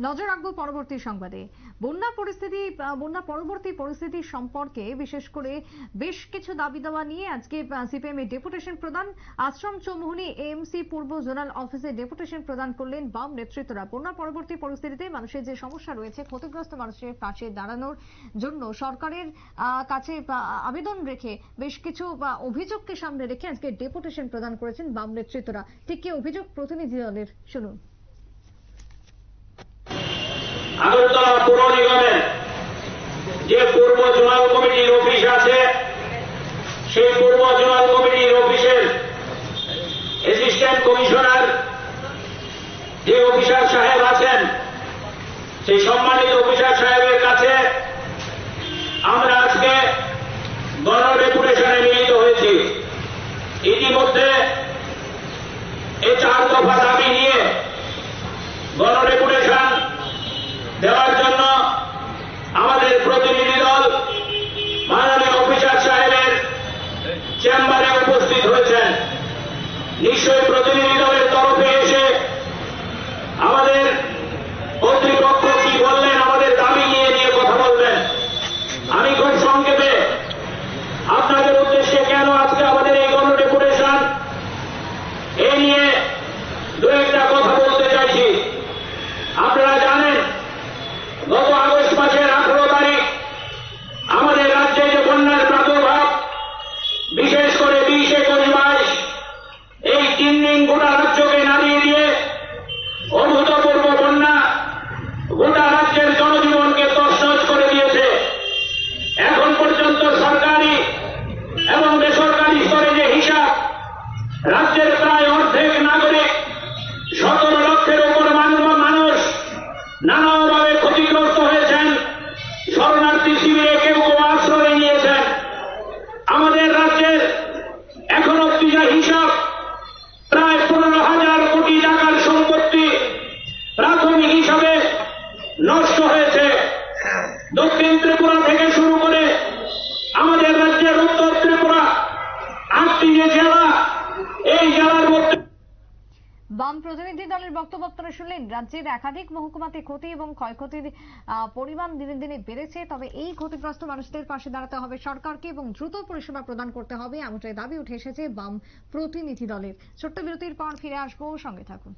নজর রাখব পরবর্তী সংবাদে। বন্যা পরিস্থিতি বন্যা পরবর্তী পরিস্থিতি সম্পর্কে বিশেষ করে বেশ কিছু দাবি দাওয়া নিয়ে আজকে সিপিএম এর ডেপুটেশন প্রদান আশ্রম চৌমুহনী এএমসি পূর্ব জোনাল অফিসে ডেপুটেশন প্রদান করলেন বাম নেতৃত্বরা। বন্যা পরবর্তী পরিস্থিতিতে মানুষের যে সমস্যা রয়েছে, ক্ষতিগ্রস্ত মানুষের পাশে দাঁড়ানোর জন্য সরকারের কাছে আবেদন রেখে বেশ কিছু অভিযোগকে সামনে রেখে আজকে ডেপুটেশন প্রদান করেছেন বাম নেতৃত্বরা। ঠিক কি অভিযোগ? প্রতিনিধি দলের, শুনুন। আগরতলা পৌর নিগমের যে পূর্ব জোনাল কমিটির অফিস আছে, সেই পূর্ব জোনাল কমিটির অফিসের অ্যাসিস্ট্যান্ট কমিশনার যে অফিসার সাহেব আছেন, সেই সম্মানিত অফিসার সাহেবের কাছে আমরা আজকে গণ ডেপুটেশনে মিলিত হয়েছি। ইতিমধ্যে এই চার দফা দাবি নিয়ে গণ ডেপুটেশন দেওয়ার জন্য আমাদের প্রতিনিধি দল মাননীয় অফিসার সাহেবের চেম্বারে উপস্থিত হয়েছেন নিশ্চয়ই প্রতিনিধি দলের তরফে এসে আমাদের কর্তৃপক্ষ কি বললেন আমাদের দাবি নিয়ে নিয়ে কথা বলবেন আমি খুব সংক্ষেপে আপনাদের উদ্দেশ্যে কেন আজকে আমাদের এই গণ ডেপুটেশন এ নিয়ে দু একটা কথা বলতে চাইছি আপনারা জানেন গত আগস্ট মাসের আঠারো তারিখ আমাদের রাজ্যে যে বন্যার প্রাদুর্ভাব বিশেষ করে বিশ একুশ বাইশ এই তিন দিন গোটা রাজ্যকে নাড়িয়ে দিয়ে অভূতপূর্ব বন্যা গোটা রাজ্যের জনজীবনকে তছনছ করে দিয়েছে। এখন পর্যন্ত সরকারি এবং বেসরকারি স্তরে যে হিসাব, রাজ্যের প্রায় অর্ধেক নাগরিক সতেরো লক্ষের উপর মান- মানুষ নানাভাবে ক্ষতিগ্রস্ত হয়েছেন। শরণার্থী শিবিরে কেউ কেউ আশ্রয় নিয়েছেন আমাদের রাজ্যের এখন অব্দি যা হিসাব প্রায় পনেরো হাজার কোটি টাকার সম্পত্তি প্রাথমিক হিসাবে নষ্ট হয়েছে ত্রিপুরা থেকে শুরু করে আমাদের রাজ্যের উত্তর ত্রিপুরা, আটটি যে জেলা, এই জেলার মধ্যে বাম প্রতিনিধি দলের বক্তব্য শুনলেন। রাজ্যের একাধিক মহকুমাতে ক্ষতি এবং ক্ষয়ক্ষতির পরিমাণ দিনে দিনে বেড়েছে। তবে এই ক্ষতিগ্রস্ত মানুষদের পাশে দাঁড়াতে হবে সরকারকে এবং দ্রুত পরিষেবা প্রদান করতে হবে। এমনটাই দাবি উঠে এসেছে বাম প্রতিনিধি দলের। ছোট্ট বিরতির পর ফিরে আসব। সঙ্গে থাকুন।